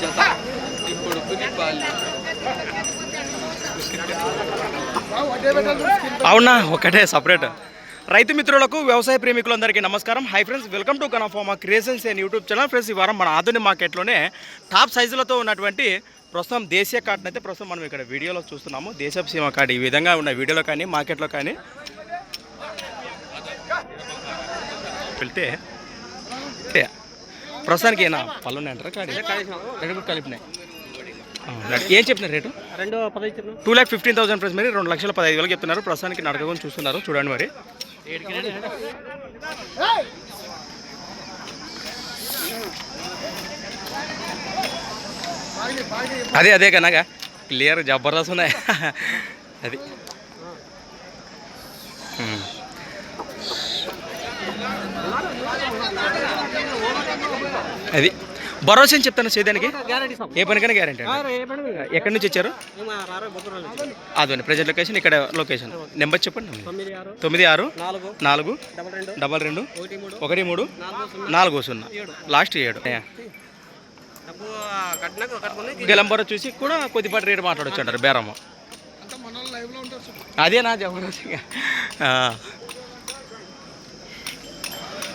జత ఇప్పుడు అవునా? ఒకటే సపరేట్. రైతు మిత్రులకు వ్యవసాయ ప్రేమికులందరికీ నమస్కారం. Hi friends welcome to కనఫార్మా creations and YouTube channel friends ఈ వారం మన ఆధునిక మార్కెట్లోనే టాప్ సైజులతో ఉన్నటువంటి ప్రస్తుతం దేశీయ కార్డుని అయితే ప్రస్తుతం మనం ఇక్కడ వీడియోలో చూస్తున్నాము. దేశపు సీమ కార్డు ఈ విధంగా ఉన్న వీడియోలో కానీ మార్కెట్లో కానీ వెళ్తే ప్రస్తుతానికి ఏనా? పళ్ళు ఉన్నాయంటారా కాడి రెండు కూడా కలిపినాయి. ఏం చెప్పిన రేటు? రెండు పదహైదు two lakh fifteen thousand price మరి రెండు లక్షల పదహైదు వేలకు చెప్తున్నారు. ప్రస్తుతానికి నడకకొని చూస్తున్నారు. చూడండి మరి. అదే అదే కనగా క్లియర్ జబర్దస్త్ ఉన్నాయి. అది. అది. భరోసా అని చెప్తాను సార్ ఏ పనికైనా గ్యారంటీ? ఎక్కడి నుంచి వచ్చారు? మేము రారు బొబ్బరాలు నుంచి. అదే ప్రజెంట్ లొకేషన్ ఇక్కడ లొకేషన్ నెంబర్ చెప్పండి తొమ్మిది ఆరు. నాలుగు. నాలుగు డబల్ రెండు. ఒకటి మూడు. నాలుగు సున్నా. లాస్ట్ ఏడు. గెలంబర చూసి కూడా కొద్దిపాటి రేటు మాట్లాడొచ్చు అంటారు బేరమ్మ. అదే నా జబర్దస్త్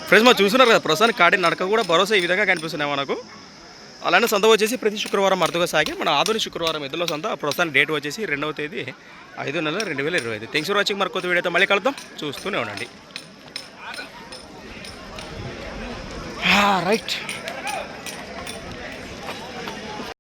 ఫ్రెండ్స్ మా చూస్తున్నారు కదా ప్రస్తుతానికి కాడి నడక కూడా భరోసా ఈ విధంగా కనిపిస్తున్నాయి మనకు. అలానే సంత వచ్చేసి ప్రతి శుక్రవారం అర్థగా సాగి. మన ఆధునిక శుక్రవారం ఎద్దులో సంత ప్రస్తుతానికి డేట్ వచ్చేసి రెండవ తేదీ ఐదు నెల రెండు వేల ఇరవై ఐదు. థ్యాంక్స్ ఫర్ వాచింగ్ మరి కొత్త వీడియోతో మళ్ళీ కలుద్దాం. చూస్తూనే ఉండండి. Ah, right